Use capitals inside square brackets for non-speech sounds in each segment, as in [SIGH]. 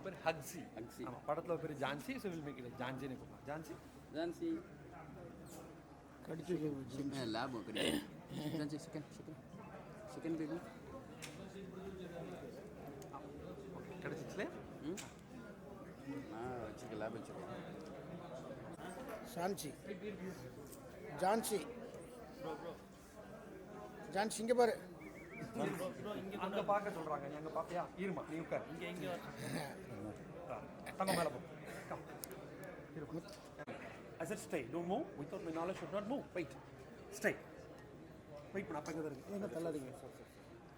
அவ பேர் ஹக்ஸி ஹக்ஸி. ஆமா படத்துல பேர் Jhansi so will make it ஜான்சின்னு கூப்பிடலாம் ஜான்சி ஜான்சி கடிச்சு லேப் கிடையாது Jhansi chicken chicken chicken baby கிடைச்சிச்சுல ம் நான் வச்சுருக்கேன் லேப் வச்சுருக்கேன் சான்சி ஜான்சி ஜான்சி இங்கே பாரு அங்க பார்க்க சொல்றாங்க நீ அங்க பாப்பியா இருமா நீ உட்கார் இங்க இங்க தங்க மேல போ I said stay don't move. Without my knowledge should not move. Wait. Stay. Wait பண்ண தான் இருக்கு என்ன தள்ளாதீங்க?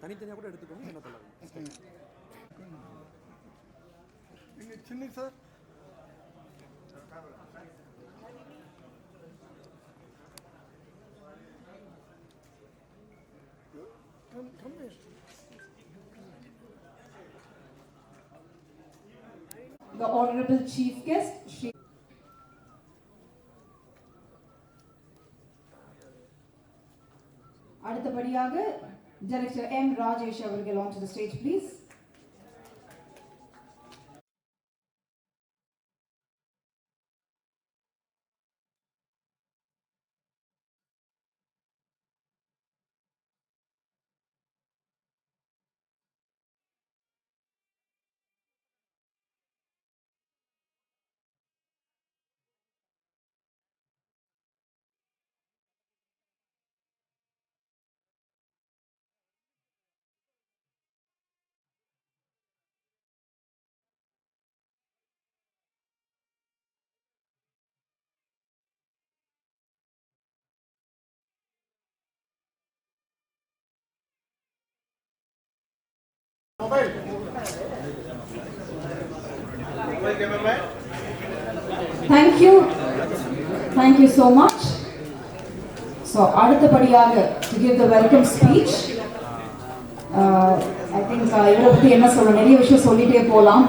சார் கூட எடுத்துக்கோங்க. என்ன தள்ளாதீங்க? நீங்கள் சின்ன sir. The Honorable Chief Guest, Shri அடுத்தபடியாக டைரக்டர் எம் ராஜேஷ் அவர்கள் on to the stage please mobile thank you thank you so much so அடுத்தபடியாக to give the welcome speech I think இவரை பற்றி என்ன சொல்ல நிறைய விஷயம் சொல்லிகிட்டே போகலாம்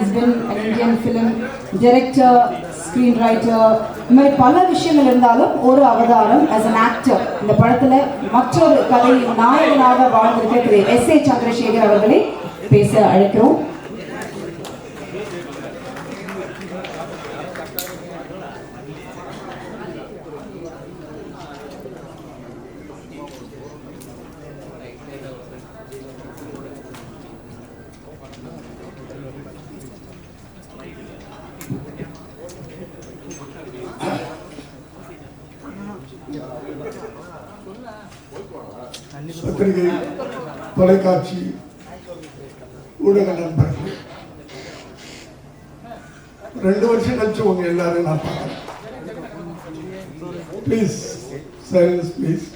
is been Indian film director screen writer இந்த மாதிரி பல விஷயங்கள் இருந்தாலும் ஒரு அவதாரம் ஆஸ் அன் ஆக்டர் இந்த படத்தில் மற்றொரு கதை நாயகனாக வாழ்ந்திருக்க திரு எஸ் ஏ சந்திரசேகர் அவர்களை பேச அழைக்கிறோம். பத்திரிகை தொலைக்காட்சி ஊடக நண்பர்கள். ரெண்டு வருஷம் கழிச்சு உங்க எல்லாரும் நான் பார்க்கறேன். ப்ளீஸ் சைலன்ஸ் ப்ளீஸ்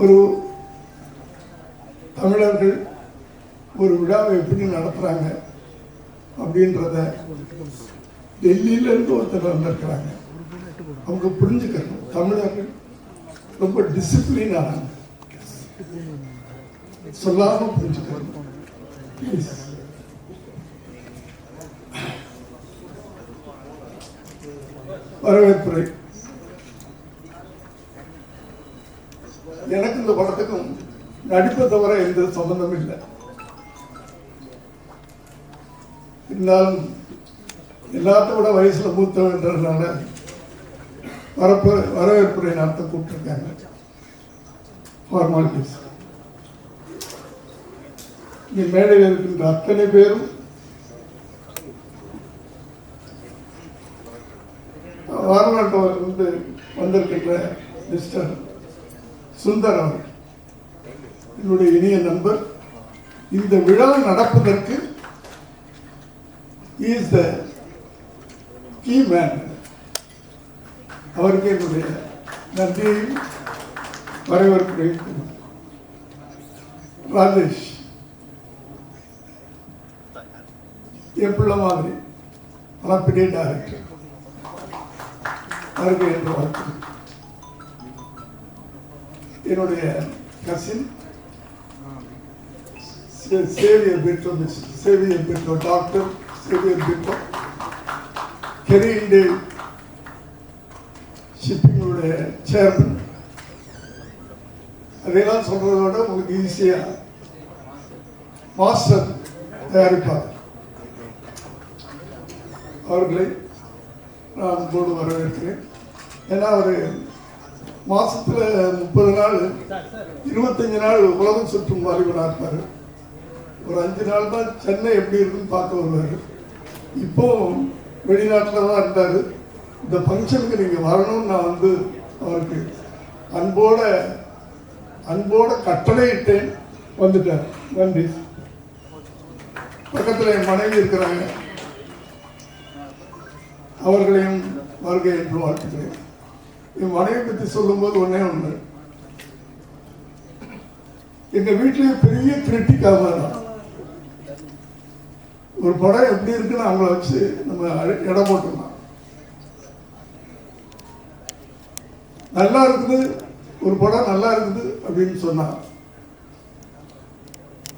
ஒரு தமிழர்கள் ஒரு விழாவை எப்படி நடத்துறாங்க அப்படின்றத டெல்லியில இருந்து ஒருத்தர் வந்திருக்கிறாங்க. அவங்க புரிஞ்சுக்கணும். தமிழர்கள் ரொம்ப டிசிப்ளின் ஆனாங்க. சொல்லாம புரிஞ்சுக்கணும் வரவேற்புரை. எனக்கு இந்த படத்துக்கும் நடிப்பை தவிர எந்த சம்பந்தம் இல்லை. இருந்தாலும் எல்லாத்தோட வயசுல மூத்தவன்றதுனால வரப்பு வரவேற்புரை நடத்த கூப்பிட்டுருக்காங்க. ஃபார்மாலிட்டிஸ் இங்கே மேடையில் இருக்கின்ற அத்தனை பேரும் வாரநாட்டில் இருந்து வந்திருக்கின்ற மிஸ்டர் சுந்தர் அவர் என்னுடைய இனிய நண்பர். இந்த விழா நடப்பதற்கு இஸ் த கீ மேன் அவருக்கு என்னுடைய நன்றியையும் வரவேற்கிறேன். ராஜேஷ் என் பிள்ளை மாதிரி ஆனால் பெரிய டைரக்டர் அவருக்கு என்று வாழ்த்து என்னுடைய cousin Xavier Britto miss Xavier Britto doctor Xavier Britto Kerry ஷிப்பிங்களுடைய chairman அதையெல்லாம் சொல்கிறத விட உங்களுக்கு ஈஸியா மாஸ்டர் தயாரிப்பார். அவர்களை நான் அன்போடு வரவேற்கிறேன். ஏன்னா அவர் மாசத்துல முப்பது நாள் இருபத்தஞ்சு நாள் உலகம் சுற்றும் வாலிபனாக இருப்பார். ஒரு அஞ்சு நாள் தான் சென்னை எப்படி இருக்குன்னு பார்க்க வருவார். இப்போ வெளிநாட்டில் தான் இருந்தார். இந்த ஃபங்க்ஷனுக்கு நீங்கள் வரணும்னு நான் வந்து அவருக்கு அன்போட அன்போட கட்டளையிட்டேன். வந்துட்டார். நன்றி. பக்கத்தில் என் மனைவி இருக்கிறாங்க. அவர்களையும் வருகை என்று வாழ்த்துக்கிறேன் என் மனைவி பற்றி சொல்லும்போது ஒன்றே ஒன்று எங்க வீட்டிலேயே பெரிய கிரிட்டிக்காக தான் ஒரு படம் எப்படி இருக்குன்னு அவங்கள வச்சு நம்ம இடம் எடை நல்லா இருக்குது. ஒரு படம் நல்லா இருக்குது அப்படின்னு சொன்னார்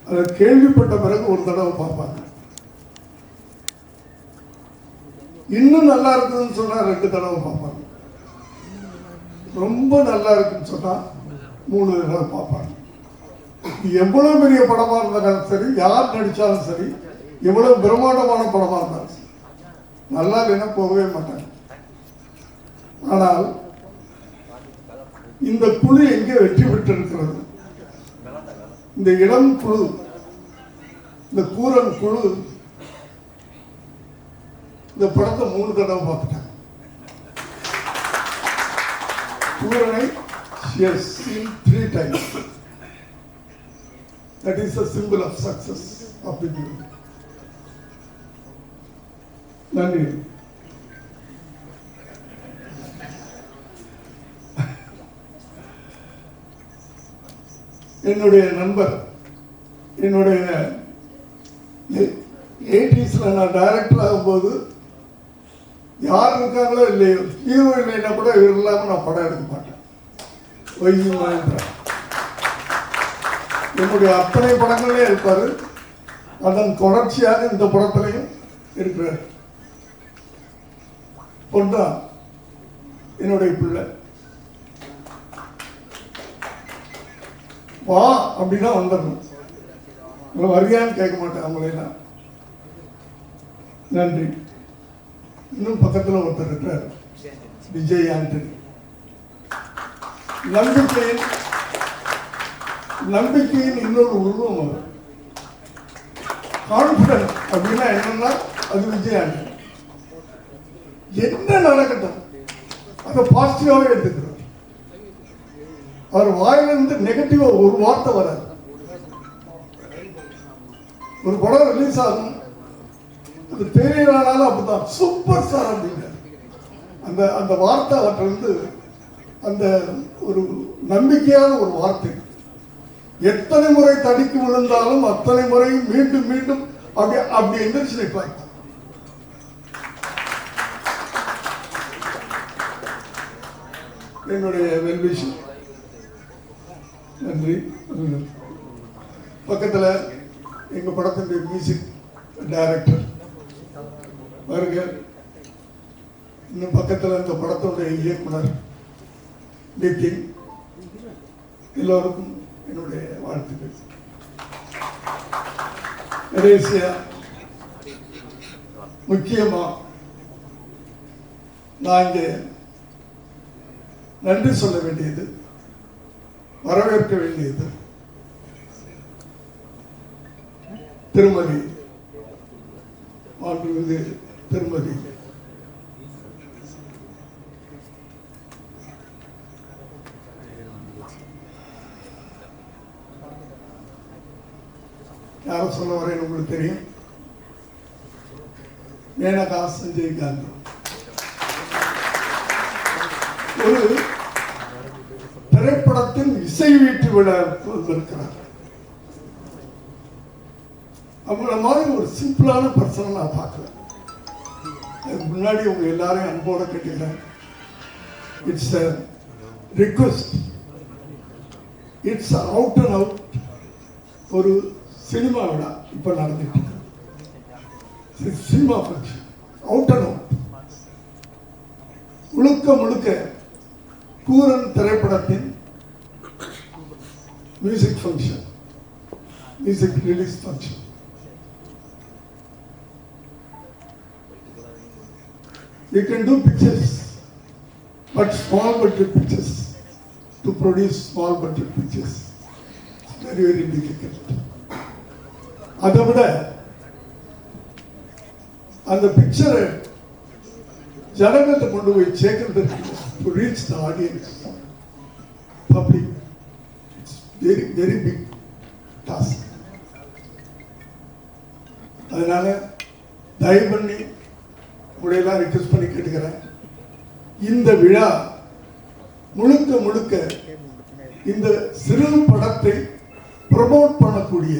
அதை கேள்விப்பட்ட பிறகு ஒரு தடவை பார்ப்பாங்க. இன்னும் நல்லா இருக்குதுன்னு சொன்னா ரெண்டு தடவை பார்ப்பாங்க. ரொம்ப நல்லா இருக்குன்னு சொன்னா மூணு தடவை பார்ப்பாங்க. எவ்வளவு பெரிய படமா இருந்தாலும் சரி யார் நடிச்சாலும் சரி எவ்வளவு பிரம்மாண்டமான படமா இருந்தாலும் சரி நல்லா இல்லைன்னா போகவே மாட்டாங்க. ஆனால் இந்த குழு எங்கே வெற்றி பெற்றிருக்கிறது? இந்த இளம் குழு இந்த கூரன் குழு இந்த படத்தை மூணு தடவை பார்த்துட்டாங்க. கூரனை she has seen three times. That of the அப்படின்னு நன்றி. என்னுடைய நண்பர் என்னுடைய எயிட்டிஸில் நான் டைரக்டர் ஆகும்போது யார் இருக்காங்களோ இல்லையோ ஹீரோ இல்லைன்னா கூட இவர் இல்லாமல் நான் படம் எடுக்க மாட்டேன். வைகி மகேந்திரா என்னுடைய அத்தனை படங்கள்லயும் இருப்பார். அதன் தொடர்ச்சியாக இந்த படத்திலையும் இருக்கிறார். பொண்ணா என்னுடைய பிள்ளை. வா அப்படின்னா வந்துடணும். உங்களை வருகையான்னு கேட்க மாட்டேன் அவங்களெல்லாம் நன்றி. இன்னும் பக்கத்தில் ஒருத்தர் இருக்கிறார் விஜய் ஆண்டனி. நம்பிக்கையின் நம்பிக்கையின் இன்னொரு உருவம் அவர் கான்பிடன்ஸ் அப்படின்னா என்னன்னா அது விஜய் ஆண்டனி. என்ன நடக்கட்டும் அதை பாசிட்டிவாகவே எடுத்துக்கணும். அவர் வாயிலிருந்து நெகட்டிவா ஒரு வார்த்தை வராது. ஒரு படம் ரிலீஸ் ஆகும். அது பெரிய அப்படிதான் சூப்பர் ஸ்டார் அப்படிங்க. அந்த அந்த வார்த்தை அவற்றிலிருந்து அந்த ஒரு நம்பிக்கையான ஒரு வார்த்தை. எத்தனை முறை தடிக்கு விழுந்தாலும் அத்தனை முறையும் மீண்டும் மீண்டும் அப்படி அப்படி எந்திரிச்சு நிற்பாங்க என்னுடைய வெல்விஷன் நன்றி. பக்கத்தில் எங்கள் படத்தினுடைய மியூசிக் டைரக்டர் வருங்க இன்னும் பக்கத்தில் இந்த படத்துடைய இயக்குனர் நிதின் எல்லோருக்கும் என்னுடைய வாழ்த்துக்கள். கடைசியா முக்கியமா நான் இங்கே நன்றி சொல்ல வேண்டியது. வரவேற்க வேண்டியது. திருமதி. மாண்புமிகு திருமதி. யார சொல்ல வரேன் உங்களுக்கு தெரியும்? மேனகா சஞ்சய் காந்தி. ஒரு திரைப்படத்தின் இசை வீட்டு விழா வந்திருக்கிறார். அவங்கள மாதிரி ஒரு சிம்பிளான பர்சனை நான் பார்க்கல. அதுக்கு முன்னாடி உங்க எல்லாரையும் அன்போட கேட்டுக்கிறேன். It's request it's out and out ஒரு சினிமா விழா இப்ப நடந்துட்டு இருக்கு. Cinema function out and out முழுக்க முழுக்க கூரன் திரைப்படத்தின் music function music release function You can do pictures, but small budget pictures. To produce small budget pictures, it's very, very difficult. அதை விட அந்த பிக்சரை ஜனங்கள்ட்ட கொண்டு போய் சேர்க்கறதுக்கு to reach the audience public very very big task அதனால தயவு பண்ணி உங்களையெல்லாம் ரிக்வெஸ்ட் பண்ணி கேட்டுக்கிறேன். இந்த விழா முழுக்க முழுக்க இந்த சிறு படத்தை ப்ரமோட் பண்ணக்கூடிய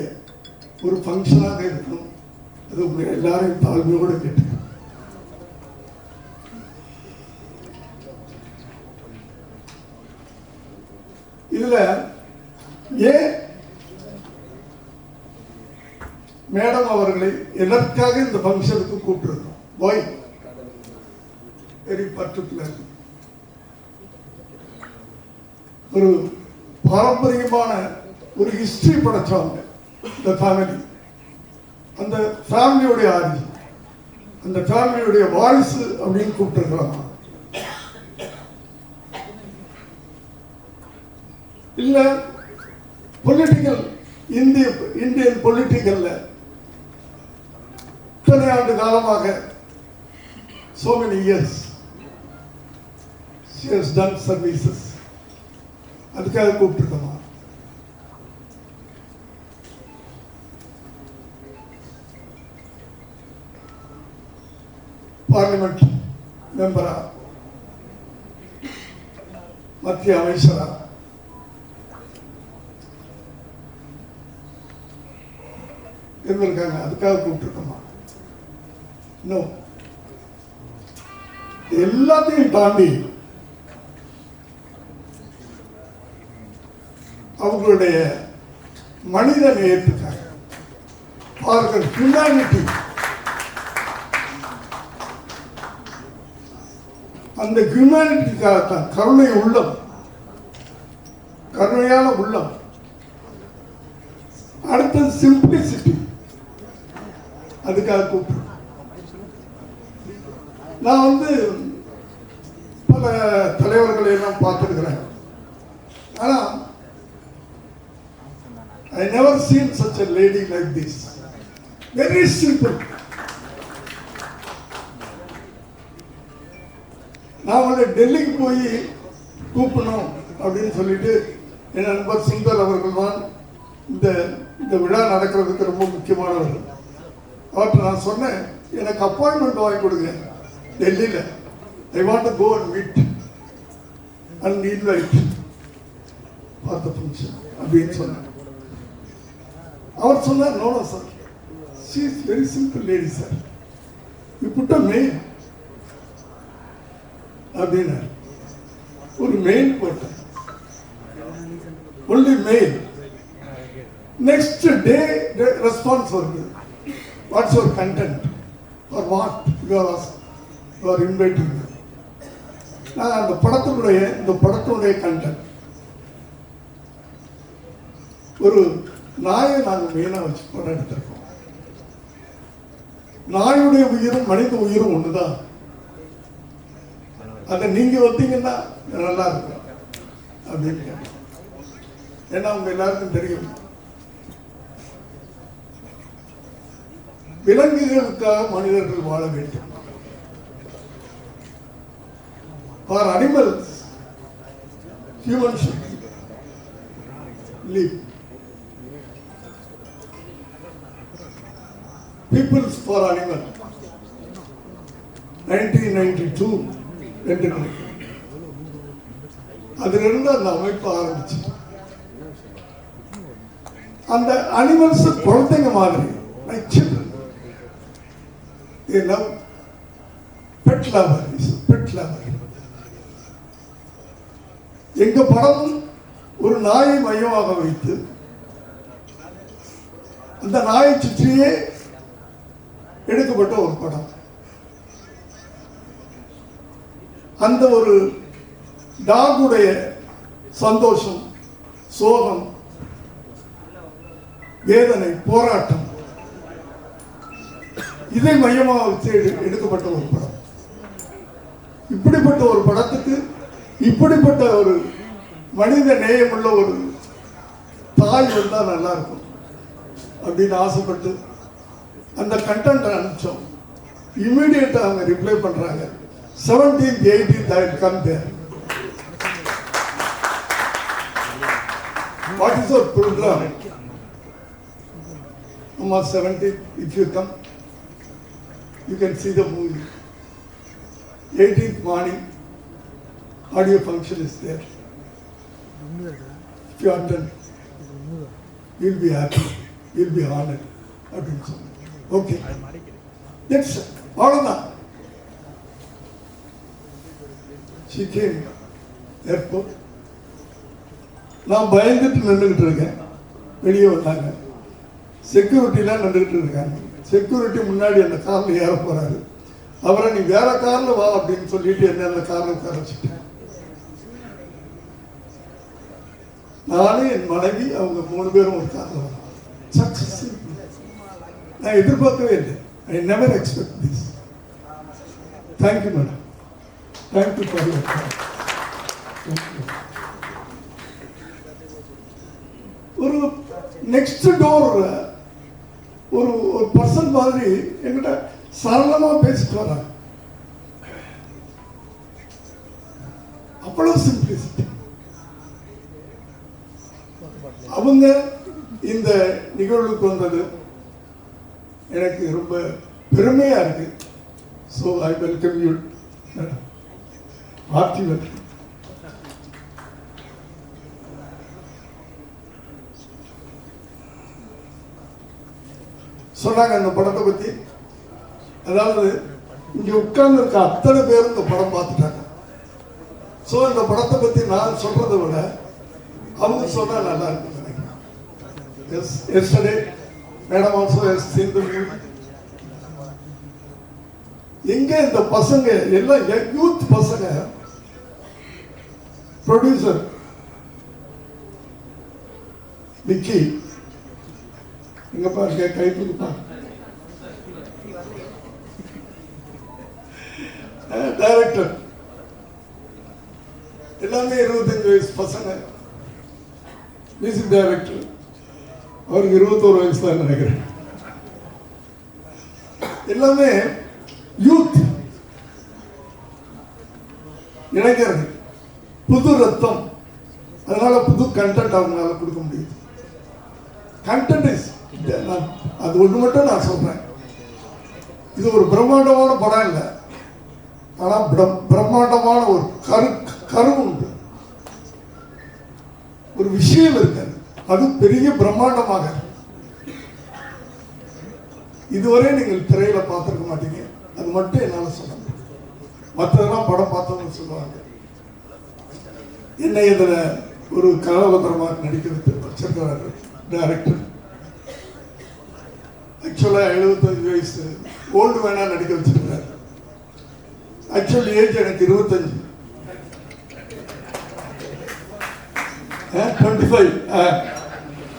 ஒரு ஃபங்க்ஷனாக இருக்கணும். அது உங்க எல்லாரையும் தாழ்மையோடு கேட்டுக்கிறேன். இதில் ஏன் மேடம் அவர்களை எதற்காக இந்த ஃபங்க்ஷனுக்கு கூப்பிட்டுருந்தோம் போய் வெரி பர்டிகுலர் ஒரு பாரம்பரியமான ஒரு ஹிஸ்டரி படைச்சவங்க இந்த ஃபேமிலி அந்த ஃபேமிலியுடைய ஆதி. அந்த ஃபேமிலியுடைய வாரிசு அப்படின்னு கூப்பிட்டுருக்கலாம்? இல்ல பொலிட்டிக்கல் இந்திய இந்தியன் பொலிட்டிக்கல்ல இத்தனை ஆண்டு காலமாக so many years she has done services. அதுக்காக கூப்பிட்டுருக்கோமா பார்லிமெண்ட் மெம்பரா மத்திய அமைச்சரா? இருந்திருக்காங்க அதுக்காக கூப்பிட்டுருக்கோமா? இன்னும் எல்லாத்தையும் தாண்டி அவங்களுடைய மனித நேயத்துக்காக அவர்கள் ஹியூமனிட்டி அந்த ஹியூமனிட்டிக்காகத்தான் கருணை உள்ளம். கருணையான உள்ளம். அடுத்தது சிம்பிளிசிட்டி அதுக்காக கூப்பிட்டு நான் வந்து பல தலைவர்களை எல்லாம் பார்த்துருக்கிறேன். ஆனா I never seen such a lady like this very simple நான் வந்து டெல்லிக்கு போய் கூப்பிடணும் அப்படின்னு சொல்லிட்டு என் நண்பர் சுந்தர் அவர்கள் தான் இந்த இந்த விழா நடக்கிறதுக்கு ரொம்ப முக்கியமானவர்கள் அவர்கிட்ட நான் சொன்னேன் எனக்கு அப்பாயின்மெண்ட் வாங்கி கொடுங்க. டெல்லியில். I want go and meet and invite பார்த்த ஃபங்க்ஷன் அப்படின்னு சொன்னேன் அவர் சொன்னார் no sir she is very simple lady sir you put a main அப்படின்னார். ஒரு மெயில் போட்டேன் only mail next day response வருது. What's your content for what you are you are inviting நான் அந்த படத்தினுடைய இந்த படத்தினுடைய கண்டென்ட் ஒரு நாயை நாங்கள் மெயினாக வச்சு படம் எடுத்திருக்கோம். நாயுடைய உயிரும் மனித உயிரும் ஒன்று தான் அதை நீங்கள் வந்தீங்கன்னா நல்லா இருக்கும். அப்படின்னு கேட்டேன். ஏன்னா அவங்க எல்லாருக்கும் தெரியும். விலங்குகளுக்காக மனிதர்கள் வாழ வேண்டும்? For animals human should peoples for animal nineteen ninety two ரெண்டு அதிலிருந்து அந்த அமைப்பு ஆரம்பிச்சு. அந்த அனிமல்ஸ் குழந்தைங்க மாதிரி. like they love pet lover is pet lover எங்க படமும் ஒரு நாயை மையமாக வைத்து அந்த நாயை சுற்றியே எடுக்கப்பட்ட ஒரு படம். அந்த ஒரு டாகுடைய சந்தோஷம் சோகம் வேதனை போராட்டம். இதை மையமாக வச்சு எடு- எடுக்கப்பட்ட ஒரு படம். இப்படிப்பட்ட ஒரு படத்துக்கு இப்படிப்பட்ட ஒரு மனித நேயமுள்ள ஒரு தாய் வந்தால் நல்லா இருக்கும் அப்படின்னு ஆசைப்பட்டு அந்த கண்டென்ட் அனுப்பிச்சோம். இம்மிடியட்டாக அவங்க ரிப்ளை பண்ணுறாங்க seventeenth eighteenth I come there what is our program அம்மா seventeen if you come you can see the movie 18th morning audio function is there if you attend you'll be happy you'll be honored அப்படின்னு சொன்னேன் okay that's அவ்வளோதான் she came airport நான் பயந்துட்டு நின்றுக்கிட்டு இருக்கேன் வெளியே வந்தாங்க செக்யூரிட்டிலாம் நின்றுக்கிட்டு இருக்காங்க செக்யூரிட்டி முன்னாடி அந்த காரில் ஏற போகிறாரு அவரை நீ வேற காரில் வா அப்படின்னு சொல்லிட்டு என்ன அந்த காரில் உட்கார வச்சுட்டேன். நானும் என் மனைவி அவங்க மூணு பேரும் ஒரு காரில் வரோம். சக்ஸஸ் நான் எதிர்பார்க்கவே இல்லை. I never expect this thank you madam thank you for your ஒரு நெக்ஸ்ட் டோர் ஒரு ஒரு பர்சன் மாதிரி என்கிட்ட சரளமா பேசிட்டு வராங்க. அவ்வளோ சிம்பிளிசிட்டி அவங்க இந்த நிகழ்வுக்கு வந்தது எனக்கு ரொம்ப பெருமையா இருக்கு. So I welcome you madam hearty welcome சொன்னாங்க அந்த படத்தை பத்தி. அதாவது இங்க உட்கார்ந்து இருக்க அத்தனை பேரும் இந்த படம் பார்த்துட்டாங்க. ஸோ இந்த படத்தை பத்தி நான் சொல்றதை விட அவங்க சொன்னா நல்லா இருக்கும் நினைக்கிறேன். Yes yesterday madam also has seen எங்க இந்த பசங்க எல்லாம் யூத் பசங்க ப்ரொடியூசர் விக்கி எங்க பாருங்க கை கொடுப்பா. டைரக்டர் எல்லாமே இருபத்தஞ்சு வயசு பசங்க. மியூசிக் டைரக்டர் அவருக்கு இருபத்தோரு வயசு தான் நினைக்கிறேன். எல்லாமே யூத் இளைஞர்கள் புது ரத்தம். அதனால புது கண்டென்ட் அவங்களால கொடுக்க முடியுது. கண்டென்ட் இஸ் அது ஒன்று மட்டும் நான் சொல்றேன். இது ஒரு பிரம்மாண்டமான படம் இல்லை. ஆனால் பிரம்மாண்டமான ஒரு கரு கரு உண்டு. ஒரு விஷயம் இருக்கு. அது பெரிய பிரம்மாண்டமாக. இதுவரை நீங்கள் திரையில பார்த்திருக்க மாட்டீங்க. அது மட்டும் என்னால் சொல்ல முடியும். மற்றதெல்லாம் படம் பார்த்தவங்க சொல்லுவாங்க. என்னை இதில் ஒரு கதாபாத்திரமாக நடிக்க வைத்து வச்சிருக்கிறார்கள் டைரக்டர் ஆக்சுவலா எழுபத்தஞ்சு வயசு. ஓல்டு வேணா நடிக்க வச்சிருக்கிறாரு ஆக்சுவல் ஏஜ் எனக்கு இருபத்தஞ்சு. Twenty five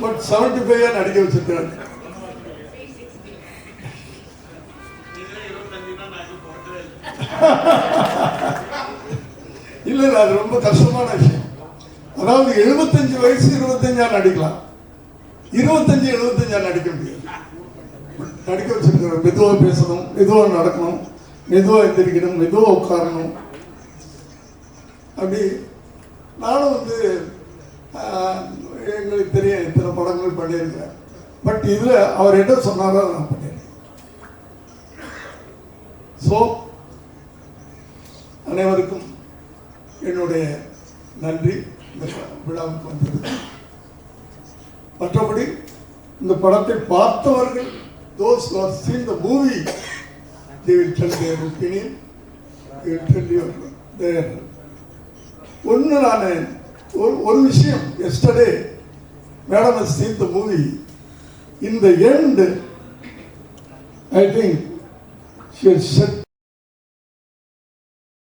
but seventy five நடிக்க வச்சிருக்கிறாரு [LAUGHS] இல்ல அது ரொம்ப கஷ்டமான விஷயம். அதாவது எழுபத்தஞ்சு வயசு இருபத்தஞ்சா நடிக்கலாம். இருபத்தஞ்சு எழுபத்தஞ்சா நடிக்க முடியும். நடிக்க வச்சிருக்கிற மெதுவாக பேசணும் மெதுவாக நடக்கணும் மெதுவாக எந்திரிக்கணும் மெதுவாக உட்காரணும். அப்படி நானும் வந்து எங்களுக்கு தெரியும் இத்தனை படங்கள் பண்ணியிருக்கிறேன். பட் இதில் அவர் என்ன சொன்னாரோ நான் பண்ணியிருக்கேன். ஸோ அனைவருக்கும் என்னுடைய நன்றி. இந்த விழாவுக்கு வந்தது மற்றபடி இந்த படத்தை பார்த்தவர்கள் those who have seen the movie they will tell their opinion they will tell your their ஒன்று நான் ஒரு ஒரு விஷயம் yesterday madam has seen the movie in the end I think she has shed